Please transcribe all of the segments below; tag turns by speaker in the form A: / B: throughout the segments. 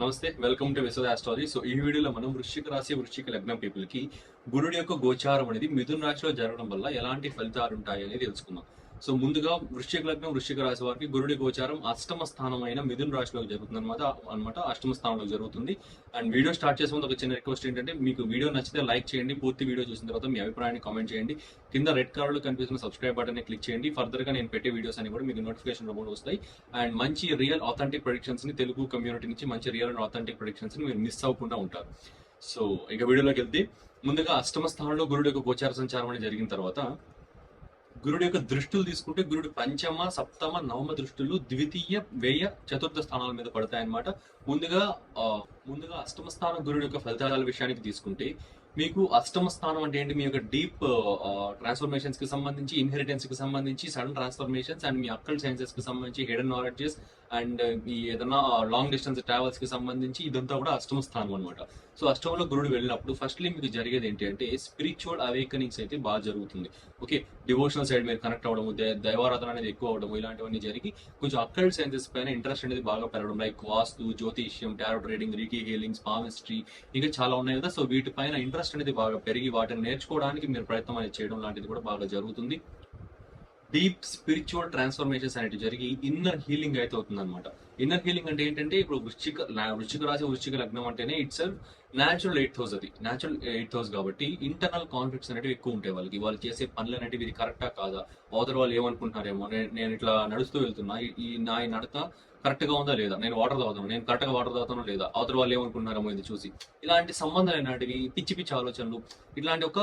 A: నమస్తే welcome to Vishwa astrology so ఈ వీడియోలో మనం వృశ్చిక రాశి వృశ్చిక లగ్నం పీపుల్కి గురుడు యొక్క గోచారం అనేది మిథున రాశిలో జరగడం వల్ల ఎలాంటి ఫలితాలు ఉంటాయి అనేది తెలుసుకుందాం. సో ముందుగా వృశ్చిక లగ్నం వృశ్చిక రాశి వారికి గురుడి గోచారం అష్టమ స్థానం అయిన మిథున రాశిలోకి జరుగుతుంది అనమాట అనమాట అష్టమ స్థానంలో జరుగుతుంది. అండ్ వీడియో స్టార్ట్ చేసే ముందు ఒక చిన్న రిక్వెస్ట్ ఏంటంటే మీకు వీడియో నచ్చితే లైక్ చేయండి పూర్తి వీడియో చూసిన తర్వాత మీ అభిప్రాయాన్ని కామెంట్ చేయండి. కింద రెడ్ కలర్ కనిపిస్తున్న సబ్స్క్రైబ్ బటన్ క్లిక్ చేయండి. ఫర్దర్గా నేను పెట్టే వీడియోస్ అని కూడా మీకు నోటిఫికేషన్ రూపంలో వస్తాయి. అండ్ మంచి రియల్ ఆథెంటిక్ ప్రొడిక్షన్స్ని తెలుగు కమ్యూనిటీ నుంచి మంచి రియల్ అండ్ ఆథెంటిక్ ప్రొడిక్షన్స్ని మీరు మిస్ అవ్వకుండా ఉంటారు. సో ఇక వీడియోలోకి వెళ్తే ముందుగా అష్టమ స్థానంలో గురుడు యొక్క గోచార సంచారం అనేది జరిగిన తర్వాత గురుడు యొక్క దృష్టిలు తీసుకుంటే గురుడు పంచమ సప్తమ నవమ దృష్టిలు ద్వితీయ వ్యయ చతుర్థ స్థానాల మీద పడతాయన్నమాట. ముందుగా ఆ, ముందుగా అష్టమ స్థానం గురుడు యొక్క ఫలితాల విషయానికి తీసుకుంటే మీకు అష్టమ స్థానం అంటే ఏంటి? మీ యొక్క డీప్ ట్రాన్స్ఫర్మేషన్స్కి సంబంధించి ఇన్హెరిటెన్స్కి సంబంధించి సడన్ ట్రాన్స్ఫర్మేషన్స్ అండ్ మీ అక్కల్ సైన్సెస్కి సంబంధించి హిడెన్ నాలెడ్జెస్ అండ్ మీ ఏదైనా లాంగ్ డిస్టెన్స్ ట్రావెల్స్కి సంబంధించి ఇదంతా కూడా అష్టమ స్థానం అనమాట సో అష్టమంలో గురుడు వెళ్ళినప్పుడు ఫస్ట్లీ మీకు జరిగేది ఏంటి అంటే స్పిరిచువల్ అవేకనింగ్స్ అయితే బాగా జరుగుతుంది. ఓకే డివోషనల్ సైడ్ మీరు కనెక్ట్ అవ్వడము దైవారాధన అనేది ఎక్కువ అవ్వడం ఇలాంటివన్నీ జరిగి కొంచెం అక్కల్ సైన్సెస్ పైన ఇంట్రెస్ట్ అనేది బాగా పెరగడం లైక్ వాస్తు జ్యోతిష్యం tarot trading reiki healings palmistry ఇంకా చాలా ఉన్నాయి కదా. సో వీటిపైన ఇంట్రెస్ట్ అనేది బాగా పెరిగి వాటిని నేర్చుకోవడానికి మీరు ప్రయత్నం అనేది చేయడం లాంటిది కూడా బాగా జరుగుతుంది. డీప్ స్పిరిచువల్ ట్రాన్స్ఫర్మేషన్స్ అనేవి జరిగి ఇన్నర్ హీలింగ్ అయితే అవుతుంది అనమాట ఇన్నర్ హీలింగ్ అంటే ఏంటంటే ఇప్పుడు వృశ్చిక లా- వృశ్చిక రాశి వృశ్చిక లగ్నం అంటేనే ఇట్స్ న్యాచురల్ ఎయిట్ హౌస్ అది. న్యాచురల్ ఎయిట్ హౌస్ కాబట్టి ఇంటర్నల్ కాన్ఫ్లిక్ట్స్ అనేవి ఎక్కువ ఉంటాయి వాళ్ళకి. వాళ్ళు చేసే పనులు అనేవి ఇది కరెక్టా కాదా? అవతల వాళ్ళు ఏమనుకుంటున్నారేమో? నేను ఇట్లా నడుస్తూ వెళ్తున్నా ఈ- నా ఈ నడత కరెక్ట్గా ఉందా లేదా? నేను వాటర్ తాగుతాను నేను కరెక్ట్గా వాటర్ తాగుతాను లేదా? అవతల వాళ్ళు ఏమనుకుంటున్నారేమో ఇది చూసి. ఇలాంటి సంబంధాలు అనేటివి పిచ్చి పిచ్చి ఆలోచనలు ఇట్లాంటి ఒక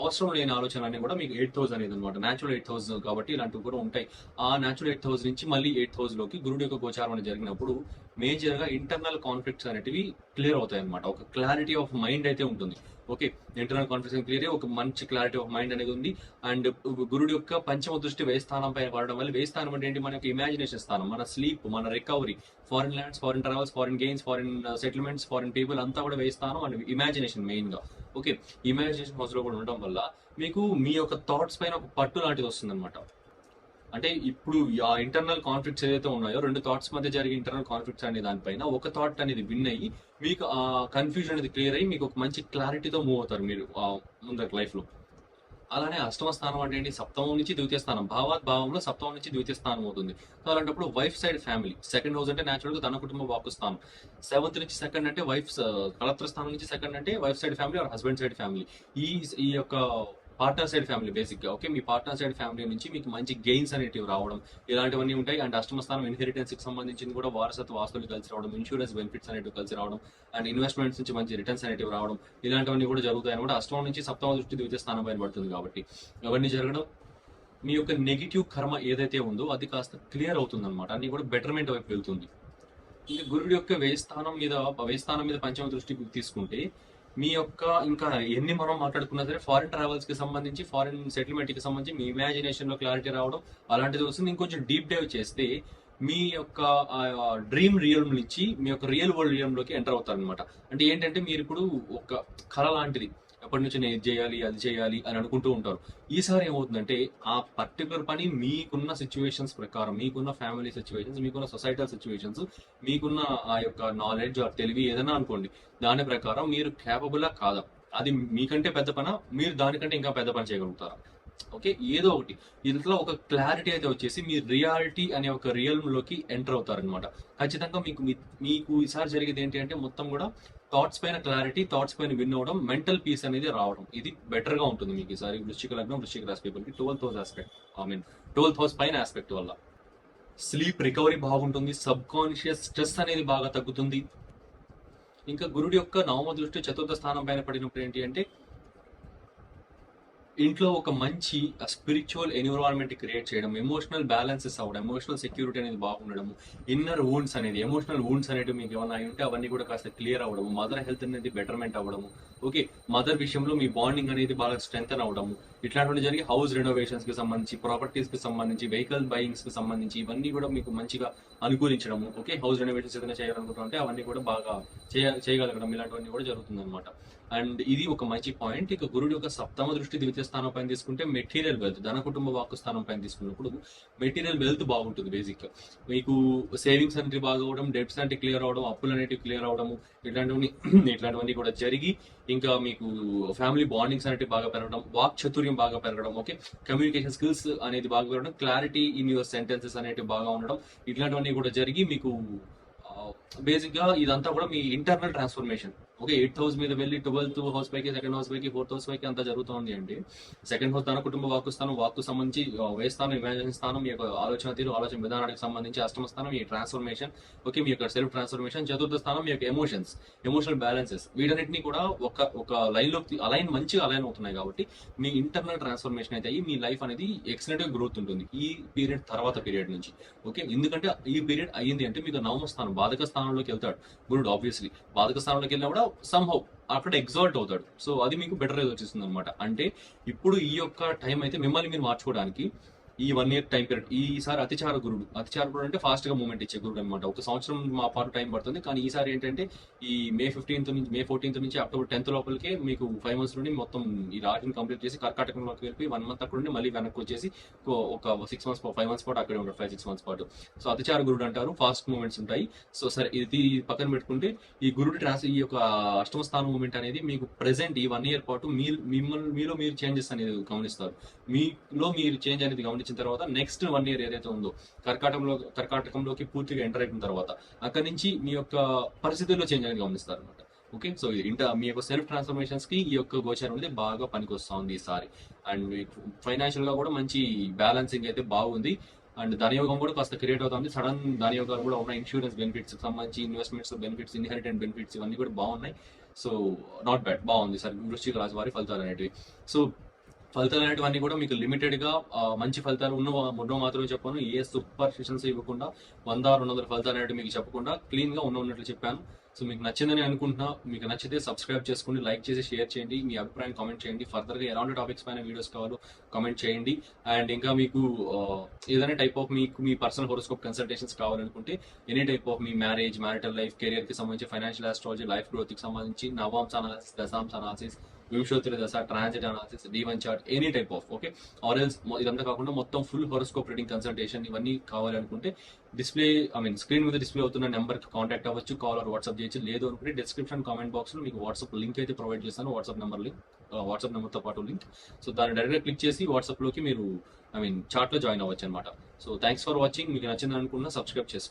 A: అవసరం లేని ఆలోచన అన్ని కూడా మీకు ఎయిట్ థౌసండ్ అనేది అనమాట న్యాచురల్ ఎయిట్ థౌసండ్ కాబట్టి ఇలాంటివి కూడా ఉంటాయి. ఆ న్యాచురల్ ఎయిట్ థౌసండ్ నుంచి మళ్ళీ ఎయిట్ థౌసండ్లోకి గురుడు యొక్క గోచారం అనేది జరిగినప్పుడు మేజర్గా ఇంటర్నల్ కాన్ఫ్లిక్ట్స్ అనేటివి క్లియర్ అవుతాయి అనమాట ఒక క్లారిటీ ఆఫ్ మైండ్ అయితే ఉంటుంది. ఓకే ఇంటర్నల్ కాన్ఫ్లిక్ట్స్ క్లియర్ ఒక మంచి క్లారిటీ ఆఫ్ మైండ్ అనేది ఉంది. అండ్ గురుడు యొక్క పంచమ దృష్టి వేయి స్థానం పైన పడడం వల్ల వేయి స్థానం అంటే ఏంటి? మన యొక్క ఇమాజినేషన్ స్థానం మన స్లీప్ మన recovery foreign lands foreign travels foreign gains foreign settlements foreign people అంతా కూడా వేయి స్థానం అండ్ ఇమాజినేషన్ మెయిన్గా. ఓకే ఇమాజినేషన్ హౌస్లో కూడా ఉండడం వల్ల మీకు మీ యొక్క థాట్స్ పైన ఒక పట్టు లాంటిది వస్తుంది అంటే ఇప్పుడు ఆ ఇంటర్నల్ కాన్ఫ్లిక్ట్స్ ఏదైతే ఉన్నాయో రెండు థాట్స్ మధ్య జరిగే ఇంటర్నల్ కాన్ఫ్లిక్ట్స్ అనే దానిపైన ఒక థాట్ అనేది విన్ అయ్యి మీకు ఆ కన్ఫ్యూజన్ అనేది క్లియర్ అయ్యి మీకు ఒక మంచి క్లారిటీతో మూవ్ అవుతారు మీరు ఆ ముందర లైఫ్లో అలానే అష్టమ స్థానం అంటే ఏంటి? సప్తమం నుంచి ద్వితీయ స్థానం. భావాత్ భావంలో సప్తమం నుంచి ద్వితీయ స్థానం అవుతుంది. సో అలాంటప్పుడు wife side family second house అంటే నేచురల్గా తన కుటుంబ వాకు స్థానం. సెవెంత్ నుంచి సెకండ్ అంటే వైఫ్ కలత్ర స్థానం నుంచి సెకండ్ అంటే wife side family or husband side family ఈ ఈ యొక్క పార్ట్నర్ సైడ్ ఫ్యామిలీ బేసిక్గా ఓకే మీ పార్ట్నర్ సైడ్ ఫ్యామిలీ నుంచి మీకు మంచి గెయిన్స్ అనేటివి రావడం. ఇలాంటివన్నీ ఉంటాయి. అండ్ అష్టమ స్థానం ఇన్హెరిటెన్స్కి సంబంధించింది కూడా వారసత్వ ఆస్తులు కలిసి రావడం ఇన్సూరెన్స్ బెనిఫిట్స్ అనేటివి కలిసి రావడం అండ్ ఇన్వెస్ట్మెంట్స్ నుంచి మంచి రిటర్న్స్ అనేటివి రావడం. ఇలాంటివన్నీ కూడా జరుగుతాయి అనమాట అష్టమం నుంచి సప్తమ దృష్టి ద్వితీయ స్థానం పైన పడుతుంది కాబట్టి అవన్నీ జరగడం మీ యొక్క నెగిటివ్ కర్మ ఏదైతే ఉందో అది కాస్త క్లియర్ అవుతుంది అనమాట అన్ని కూడా బెటర్మెంట్ వైపు వెళ్తుంది. ఇంకా గురుడు యొక్క వేయస్థానం మీద వేయస్థానం మీద పంచమ దృష్టి తీసుకుంటే మీ యొక్క ఇంకా ఎన్ని మనం మాట్లాడుకున్నా సరే ఫారిన్ ట్రావెల్స్కి సంబంధించి ఫారిన్ సెటిల్మెంట్కి సంబంధించి మీ ఇమాజినేషన్లో క్లారిటీ రావడం అలాంటిది వస్తుంది. ఇంకొంచెం డీప్ డైవ్ చేస్తే మీ యొక్క డ్రీమ్ రియల్ నుంచి మీ యొక్క రియల్ వరల్డ్ రియల్లోకి ఎంటర్ అవుతారు అనమాట అంటే ఏంటంటే మీరు ఇప్పుడు ఒక కళ లాంటిది. ఎప్పటి నుంచి నేను ఇది చేయాలి అది చేయాలి అని అనుకుంటూ ఉంటారు. ఈసారి ఏమవుతుందంటే ఆ పర్టికులర్ పని మీకున్న సిచ్యువేషన్స్ ప్రకారం మీకున్న ఫ్యామిలీ సిచ్యువేషన్స్ మీకున్న సొసైటల్ సిచ్యువేషన్స్ మీకున్న ఆ యొక్క నాలెడ్జ్ ఆ తెలివి ఏదైనా అనుకోండి దాని ప్రకారం మీరు క్యాపబుల్గా కాదా? అది మీకంటే పెద్ద పన? మీరు దానికంటే ఇంకా పెద్ద పని చేయగలుగుతారా? ఓకే ఏదో ఒకటి. ఇంట్లో ఒక క్లారిటీ అయితే వచ్చేసి మీ రియాలిటీ అనే ఒక రియల్లోకి ఎంటర్ అవుతారనమాట ఖచ్చితంగా మీకు మీ- మీకు ఈసారి జరిగేది ఏంటి అంటే మొత్తం కూడా థాట్స్ పైన క్లారిటీ థాట్స్ పైన విన్ అవడం మెంటల్ పీస్ అనేది రావడం. ఇది బెటర్గా ఉంటుంది మీకు ఈసారి వృశ్చిక లగ్నం వృశ్చిక రాశి పీపుల్కి. Twelfth house aspect I mean twelfth house పైన ఆస్పెక్ట్ వల్ల. స్లీప్ రికవరీ బాగుంటుంది సబ్ కాన్షియస్ స్ట్రెస్ అనేది బాగా తగ్గుతుంది. ఇంకా గురుడి యొక్క నవమ దృష్టి చతుర్థ స్థానం పైన పడినప్పుడు ఏంటి అంటే ఇంట్లో ఒక మంచి స్పిరిచువల్ ఎన్విరాన్మెంట్ క్రియేట్ చేయడం ఎమోషనల్ బ్యాలెన్సెస్ అవ్వడం ఎమోషనల్ సెక్యూరిటీ అనేది బాగుండడం ఇన్నర్ వూన్స్ అనేది ఎమోషనల్ వూన్స్ అనేవి మీకు ఏమైనా అయి ఉంటే అవన్నీ కూడా కాస్త క్లియర్ అవ్వడం మదర్ హెల్త్ అనేది బెటర్మెంట్ అవ్వడము ఓకే మదర్ విషయంలో మీ బాండింగ్ అనేది బాగా స్ట్రెంగ్తన్ అవ్వడము ఇట్లాంటివి జరిగి హౌస్ రెనోవేషన్స్కి సంబంధించి ప్రాపర్టీస్కి సంబంధించి వెహికల్ బయింగ్స్కి సంబంధించి ఇవన్నీ కూడా మీకు మంచిగా అనుకూలించడము ఓకే హౌస్ రెనోవేషన్స్ ఏదైనా చేయాలనుకుంటుంటే అవన్నీ కూడా బాగా చేయ చేయగలగడం ఇలాంటివన్నీ కూడా జరుగుతుంది అనమాట అండ్ ఇది ఒక మంచి పాయింట్. ఇక గురుడు యొక్క సప్తమ దృష్టి ద్వితీయ స్థానం పైన తీసుకుంటే మెటీరియల్ వెల్త్ ధన కుటుంబ వాక్కు స్థానం పైన తీసుకున్నప్పుడు మెటీరియల్ వెల్త్ బాగుంటుంది బేసిక్ మీకు సేవింగ్స్ అనేది బాగా అవడం డెబ్ట్స్ అంటే క్లియర్ అవడం అప్పులు అనేటివి క్లియర్ అవడము ఇట్లాంటివన్నీ ఇట్లాంటివన్నీ కూడా జరిగి ఇంకా మీకు ఫ్యామిలీ బాండింగ్స్ అనేటివి బాగా పెరగడం వాక్ చతుర్యం బాగా పెరగడం ఓకే కమ్యూనికేషన్ స్కిల్స్ అనేది బాగా పెరగడం క్లారిటీ ఇన్ యువర్ సెంటెన్సెస్ అనేటివి బాగా ఉండడం ఇట్లాంటివన్నీ కూడా జరిగి మీకు uh, బేసిక్గా ఇదంతా కూడా మీ internal transformation okay eighth house మీద వెళ్ళి ట్వెల్త్ హౌస్ పైకి సెకండ్ హౌస్ పైకి ఫోర్త్ హౌస్ పైకి అంతా జరుగుతుంది అండి. సెకండ్ హౌస్ తన కుటుంబ వాక్కు స్థానం వాక్కు సంబంధించి ఆ, వ్యయ స్థానం ఇమాజినేషన్ స్థానం మీ యొక్క ఆలోచన తీరు ఆలోచన విధానానికి సంబంధించి అష్టమ స్థానం మీ ట్రాన్స్ఫర్మేషన్ ఓకే మీ యొక్క సెల్ఫ్ ట్రాన్స్ఫర్మేషన్ చతుర్థ స్థానం మీ యొక్క ఎమోషన్స్ ఎమోషనల్ బ్యాలెన్సెస్ వీటన్నిటిని కూడా ఒక ఒక లైన్లో అలైన్ మంచిగా అలైన్ అవుతున్నాయి కాబట్టి మీ ఇంటర్నల్ ట్రాన్స్ఫర్మేషన్ అయితే అయ్యి మీ లైఫ్ అనేది ఎక్సలెంట్గా గ్రోత్ ఉంటుంది ఈ పీరియడ్ తర్వాత పీరియడ్ నుంచి. ఓకే ఎందుకంటే ఈ పీరియడ్ అయ్యింది అంటే మీకు నవమ స్థానం బాధక స్థానంలోకి వెళ్తాడు గురుడు ఆబ్వియస్లీ బాధక స్థానంలోకి వెళ్ళినా కూడా సంహౌ అక్కడ ఎగ్జాల్ట్ అవుతాడు. సో అది మీకు బెటర్ రేజ్ వచ్చేస్తుంది అనమాట అంటే ఇప్పుడు ఈ యొక్క టైం అయితే మిమ్మల్ని మీరు మార్చుకోవడానికి ఈ వన్ ఇయర్ టైం పీరియడ్ ఈసారి అతిచార గురుడు. అతిచార గురుడు అంటే ఫాస్ట్గా మూమెంట్ ఇచ్చే గురుడు అనమాట ఒక సంవత్సరం మా పాటు టైం పడుతుంది. కానీ ఈసారి ఏంటంటే ఈ మే ఫిఫ్టీన్త్ నుంచి మే ఫోర్టీన్త్ నుంచి అక్టోబర్ టెన్త్ లోపలికే మీకు ఫైవ్ మంత్స్ నుండి మొత్తం ఈ రాజుని కంప్లీట్ చేసి కర్కాటకంలోకి వెళ్ళి వన్ మంత్ అక్కడ నుండి మళ్ళీ వెనక్కి వచ్చేసి ఒక- సిక్స్ మంత్స్ ఫైవ్ మంత్స్ పాటు అక్కడే ఉంటాడు ఫైవ్ సిక్స్ మంత్స్ పాటు. సో అతిచార గురుడు అంటారు. ఫాస్ట్ మూమెంట్స్ ఉంటాయి. సో సరే ఇది పక్కన పెట్టుకుంటే ఈ గురుడు ట్రాన్స్ ఈ యొక్క అష్టమ స్థానం మూమెంట్ అనేది మీకు ప్రెసెంట్ ఈ వన్ ఇయర్ పాటు మీ మిమ్మల్ని మీలో మీరు చేంజెస్ అనేది గమనిస్తారు. మీలో మీరు చేంజ్ అనేది వచ్చిన తర్వాత నెక్స్ట్ వన్ ఇయర్ ఏదైతే ఉందో కర్కాటకంలో కర్కాటకంలోకి పూర్తిగా ఎంటర్ అయిన తర్వాత అక్కడి నుంచి మీ యొక్క పరిస్థితుల్లో చేంజ్ అనేది గమనిస్తారు అనమాట ఓకే సో ఇంట మీ యొక్క సెల్ఫ్ ట్రాన్స్ఫర్మేషన్స్కి ఈ యొక్క గోచరం అనేది బాగా పనికొస్తుంది ఈసారి అండ్ ఫైనాన్షియల్గా కూడా మంచి బ్యాలెన్సింగ్ అయితే బాగుంది. అండ్ ధనయోగం కూడా కాస్త క్రియేట్ అవుతుంది. సడన్ ధనయోగాలు కూడా ఉన్నాయి ఇన్సూరెన్స్ బెనిఫిట్స్ సంబంధించి ఇన్వెస్ట్మెంట్స్ బెనిఫిట్స్ ఇన్హెరిటెంట్ బెనిఫిట్స్ ఇవన్నీ కూడా బాగున్నాయి. సో నాట్ బ్యాడ్ బాగుంది. సార్ వృష్టిక రాశి వారి ఫలితాలు అనేటివి. సో ఫలితాలు అనేటివన్నీ కూడా మీకు లిమిటెడ్గా మంచి ఫలితాలు ఉన్న ఉన్న మాత్రమే చెప్పాను. ఏ సూపర్ సెషన్స్ ఇవ్వకుండా వంద రెండు వందల ఫలితాలు అనేవి మీకు చెప్పకుండా క్లీన్గా ఉన్న ఉన్నట్లు చెప్పాను. సో మీకు నచ్చిందని అనుకుంటున్నా. మీకు నచ్చితే సబ్స్క్రైబ్ చేసుకోండి లైక్ చేసి షేర్ చేయండి. మీ అభిప్రాయం కామెంట్ చేయండి. ఫర్దర్గా ఎలాంటి టాపిక్స్ పైన వీడియోస్ కావాలో కామెంట్ చేయండి. అండ్ ఇంకా మీకు ఏదైనా టైప్ ఆఫ్ మీకు మీ పర్సనల్ హోరోస్కోప్ కన్సల్టేషన్స్ కావాలనుకుంటే ఎనీ టైప్ ఆఫ్ మీ మ్యారేజ్ మ్యారిటల్ లైఫ్ కెరియర్కి సంబంధించి ఫైనాన్షియల్ ఆస్ట్రాలజీ లైఫ్ గ్రోత్కి సంబంధించి నవాంశ అనాలిసిస్ దశాంశ అనాలిసిస్ వింశోత్తరి దశ transit analysis D one chart any type of okay or else ఇదంతా కాకుండా మొత్తం ఫుల్ హోరోస్కోప్ రీడింగ్ కన్సల్టేషన్ ఇవన్నీ కావాలనుకుంటే డిస్ప్లే ఐ మీన్ స్క్రీన్ మీద డిస్ప్లే అవుతున్న నెంబర్కి కాంటాక్ట్ అవ్వచ్చు కాల్ ఆర్ వాట్సాప్ చేయొచ్చు. లేదు అనుకుంటే డిస్క్రిప్షన్ కామెంట్ బాక్స్లో మీకు వాట్సాప్ లింక్ అయితే ప్రొవైడ్ చేస్తాను. వాట్సాప్ నెంబర్ లింక్ వాట్సాప్ నెంబర్తో పాటు లింక్ సో దాన్ని డైరెక్ట్ క్లిక్ చేసి వాట్సాప్లోకి మీరు ఐ మీన్ చార్ట్లో జాయిన్ అవ్వచ్చు అనమాట సో థ్యాంక్స్ ఫర్ వాచింగ్ మీకు నచ్చింది అనుకున్నా సబ్స్క్రైబ్ చేసుకోండి.